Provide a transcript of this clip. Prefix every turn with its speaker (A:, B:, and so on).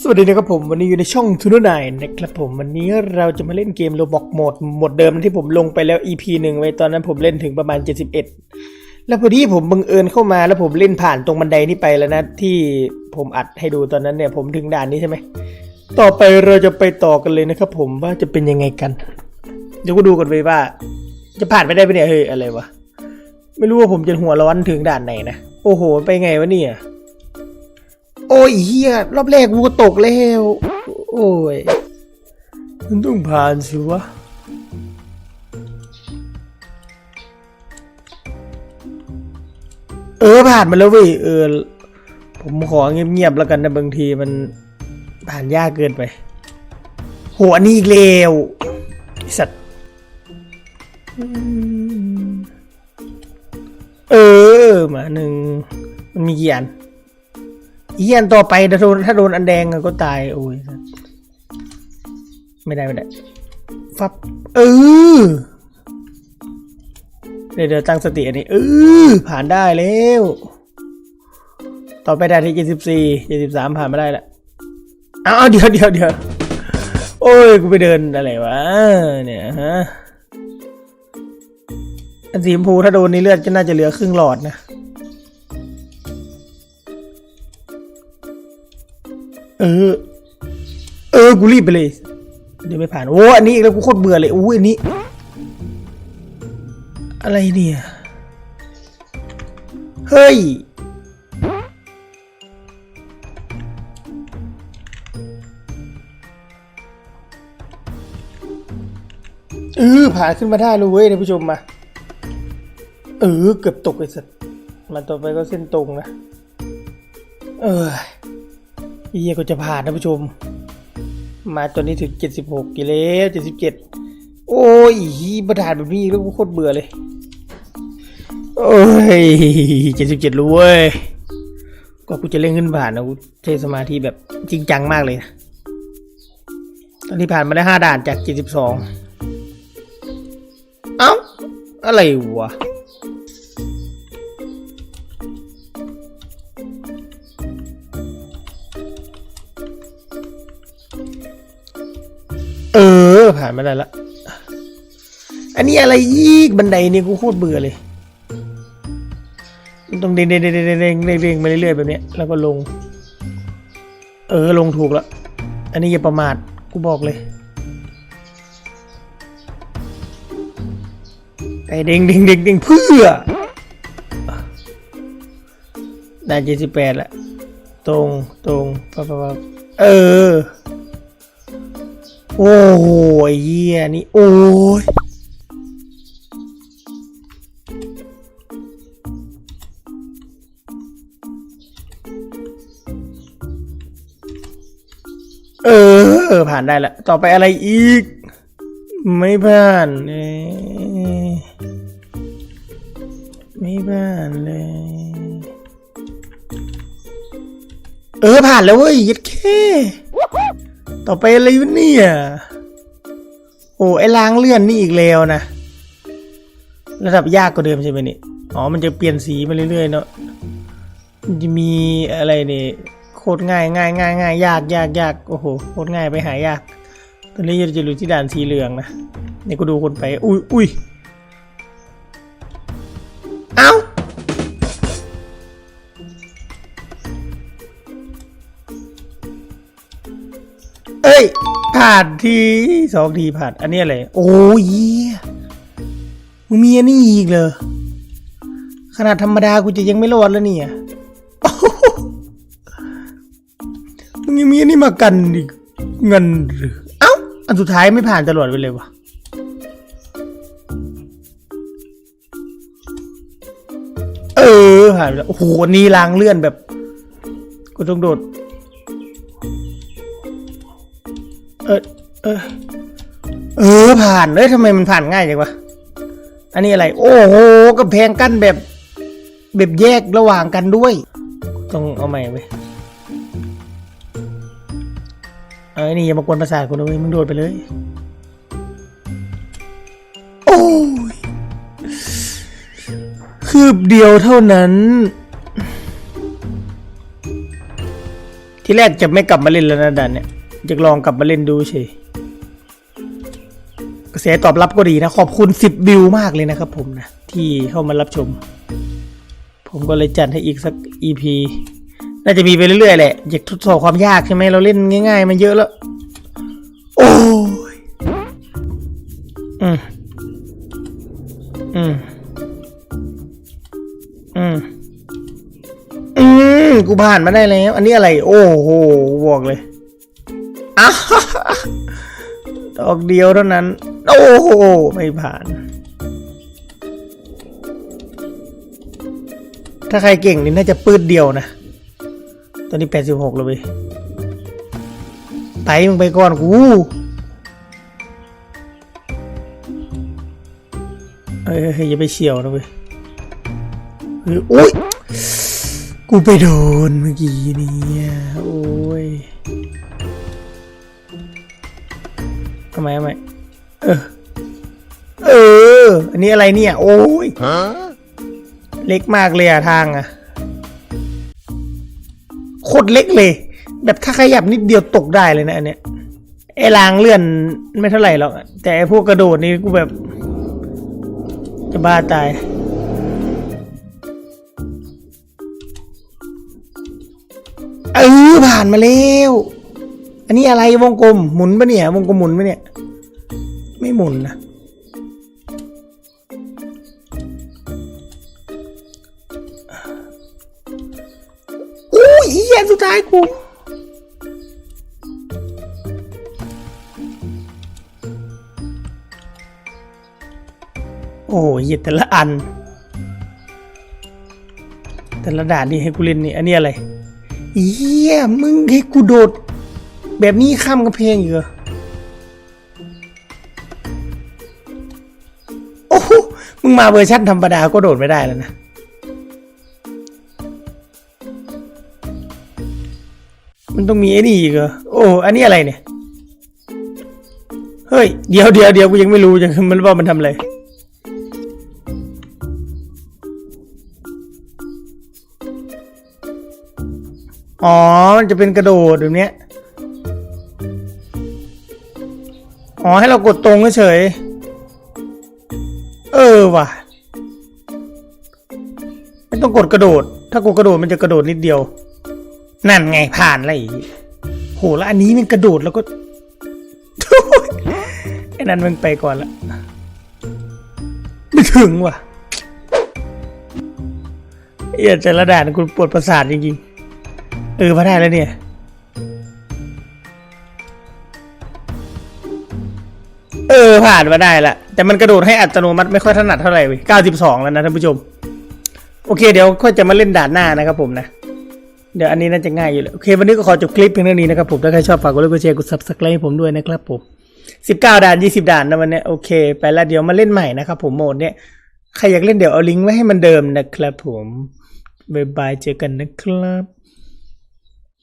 A: สวัสดีนะครับผมวันนี้อยู่ในช่องทูนไนนะครับผมวันนี้เราจะมาเล่นเกมโรบอกโหมดโหมดเดิมที่ผมลงไปแล้ว EP หนึ่งไว้ตอนนั้นผมเล่นถึงประมาณ 71 แล้วพอดีผมบังเอิญเข้ามาแล้วผมเล่นผ่านตรงบันไดนี้ไปแล้วนะที่ผมอัดให้ดูตอนนั้นเนี่ยผมถึงด่านนี้ใช่ไหมต่อไปเราจะไปต่อกันเลยนะครับผมว่าจะเป็นยังไงกัน เดี๋ยวก็ดูกันไปว่า จะผ่านไปได้ไหมเนี่ยเฮ้ยอะไรวะไม่รู้ว่าผมจะหัวร้อนถึงด่านไหนนะโอ้โห ไปไงวะเนี่ย โอ้ยเฮียรอบแรกกูก็ตกแล้ว โอ้ย มันต้องผ่านสิวะเออผ่านมาแล้วเว้ยเออ ผมขอเงียบๆแล้วกันนะบางทีมันผ่านยากเกินไปโหอันนี้อีกแล้วไอสัตว์เออมาหนึ่งมันมีกี่อัน อีอันต่อไปถ้าโดนถ้าโดนอันแดงก็ตาย โอ้ย ไม่ได้ไม่ได้ ฟับ เออเดี๋ยวเดี๋ยวตั้งสติอันนี้เออผ่านได้แล้ว ต่อไปได้ที่เจ็ดสิบสี่เจ็ดสิบสามผ่านไม่ได้ละอ้าวเดี๋ยวเดี๋ยวเดี๋ยวโอ้ย กูไปเดินอะไรวะ เนี่ยฮะอันสีชมพูถ้าโดนนี่เลือดจะน่าจะเหลือครึ่งหลอดนะ เออ เออ กูรีบไปเลย เดี๋ยวไม่ผ่าน โอ้ อันนี้อีกแล้วกูโคตรเบื่อเลยอู้อันนี้ อะไรเนี่ย เฮ้ย เออ ผ่านขึ้นมาได้เลยเว้ยท่านผู้ชมมา เออ เกือบตกไอ้สัตว์มาต่อไปก็เส้นตรงนะ เออ เฮียก็จะผ่านนะผู้ชม มาตอนนี้ถึงเจ็ดสิบหกกิโลสิบเจ็ดโอ้ยฮีประดานแบบนี้แล้วกูโคตรเบื่อเลย โอ้ยเจ็ดสิบเจ็ดรู้เว้ยก็กูจะเล่นขึ้นผ่านนะกูใช้สมาธิแบบจริงจังมากเลยนะตอนนี้ผ่านมาได้ห้าด่านจากเจ็ดสิบสองเอ้า อะไรวะ ออผ่านมาได้ละ อันนี้อะไรอีกบันไดเนี่ยกูโคตรเบื่อเลยมันต้องเด้งเด้งเด้งเด้งเด้งเด้งเด้งไปเรื่อยๆแบบเนี้ยแล้วก็ลง เออลงถูกล้วอันนี้อย่าประมาทกูบอกเลยไอเด้งเด้งเด้งเด้งเพื่อได้เจ็ดสิบแปดละตรงตรงปั๊บปั๊บปั๊บเออ โอ้โหไอ้เหี้ยนี่ โอ้ยเออ ผ่านได้ละต่อไปอะไรอีก ไม่ผ่านเอ้ยไม่ผ่านเลย เออ ผ่านแล้วเว้ยยัดแค่ ต่อไปอะไรวะเนี่ย โอ้ไอ้ล้างเลื่อนนี่อีกแล้วนะ ระดับยากกว่าเดิมใช่ไหมนี่ อ๋อ มันจะเปลี่ยนสีมาเรื่อยๆเนาะมันจะมีอะไรนี่โคตรง่ายง่ายง่ายง่ายยากยากยากโอ้โหโคตรง่ายไปหายาก ตอนนี้เราจะอยู่ที่ด่านสีเหลืองนะนี่ก็ดูคนไป อุ้ยอุ้ย เอ้ย ผ่านทีสองทีผ่าน อันนี้อะไร โอ้ยมึงมีอันนี้อีกเหรอขนาดธรรมดากูจะยังไม่รอดแล้วเนี่ยมึงยังมีอันนี้มากันอีกเงินหรือเอ้า อันสุดท้ายไม่ผ่านตลอดไปเลยวะเออผ่านไปแล้วโอ้โหนี่ลางเลื่อนแบบ กูต้องโดด ออเออเออผ่านเอ้ยทำไมมันผ่านง่ายจังวะอันนี้อะไร โอ้โหกำแพงกั้นแบบ แบบแยกระหว่างกันด้วย ต้องเอาใหม่ไปเอ้ยนี่อย่ามากวนประสาทกูนะเว้ยมึงโดดไปเลย โอ้ยคืบเดียวเท่านั้น ที่แรกจะไม่กลับมาเล่นแล้วนะดันเนี่ย จะลองกลับมาเล่นดูเฉยกระแสตอบรับก็ดีนะ ขอบคุณสิบวิวมากเลยนะครับผมนะ ที่เข้ามารับชม ผมก็เลยจัดให้อีกสัก EP น่าจะมีไปเรื่อยๆแหละ อยากทดสอบความยากใช่ไหมเราเล่นง่ายๆมันเยอะแล้ว โอ้ย อืม อืม อืม อืม กูผ่านมาได้แล้ว อันนี้อะไร โอ้โหบอกเลย อ้าดอกเดียวเท่านั้น โอ้โห ไม่ผ่าน ถ้าใครเก่งนี่น่าจะปืดเดียวนะ ตอนนี้แปดสิบหกแล้วเว้ยไปมึงไปก่อนกูเอ้ยเฮ้ยอย่าไปเฉียวนะเว้ยเฮ้ยโอ๊ยกูไปโดนเมื่อกี้เนี่ยโอ้ย ทำไมทำไมเออ เออ อันนี้อะไรเนี่ย โอ้ยเล็กมากเลยอะทางอะโคตรเล็กเลย แบบถ้าขยับนิดเดียวตกได้เลยนะอันเนี้ยไอ้รางเลื่อนไม่เท่าไหร่หรอกแต่ไอ้พวกกระโดดนี่กูแบบ จะบ้าตายเออผ่านมาแล้ว อันนี้อะไรวงกลมหมุนปะเนี่ย วงกลมหมุนปะเนี่ย ไม่หมุนนะ อู้ยอีเหี้ยสุดท้ายกูโอ้ยยแต่ละอัน แต่ละด่านนี่ให้กูเล่นนี่ อันนี้อะไรอีเหี้ยมึงให้กูโดด แบบนี้ข้ามกำแพงอยู่เหรอ โอ้โหมึงมาเวอร์ชันธรรมดาก็โดดไม่ได้แล้วนะมันต้องมีไอ้นี่อีกเหรอโอ้อันนี้อะไรเนี่ย เฮ้ย เดี๋ยวเดี๋ยวเดี๋ยวกูยังไม่รู้ยังมันว่ามันทำอะไร อ๋อ มันจะเป็นกระโดดแบบเนี้ย อ๋อ ให้เรากดตรงเฉยๆ ออว่ะ ไม่ต้องกดกระโดด ถ้ากดกระโดดมันจะกระโดดนิดเดียว นั่นไงผ่านอะไรอีกโหแล้วอันนี้มันกระโดดแล้วก็ไอ้นั่นมันไปก่อนละไม่ถึงว่ะเอียแต่ละดานคุณปวดประสาทจริงๆ เออมาได้แล้วเนี่ย เออผ่านมาได้ละแต่มันกระโดดให้อัตโนมัติไม่ค่อยถนัดเท่าไหร่เว้ย92 แล้วนะท่านผู้ชม โอเคเดี๋ยวค่อยจะมาเล่นด่านหน้านะครับผมนะ เดี๋ยวอันนี้น่าจะง่ายอยู่แล้วโอเค วันนี้ก็ขอจบคลิปเพียงเท่านี้นะครับผม ถ้าใครชอบฝากกดไลค์กดแชร์กด subscribe ให้ผมด้วยนะครับผม 19 ด่าน 20 ด่านนะวันนี้โอเค ไปแล้วเดี๋ยวมาเล่นใหม่นะครับผมโหมดเนี้ยใครอยากเล่นเดี๋ยวเอาลิงก์ไว้ให้มันเดิมนะครับผมบายบายเจอกันนะครับ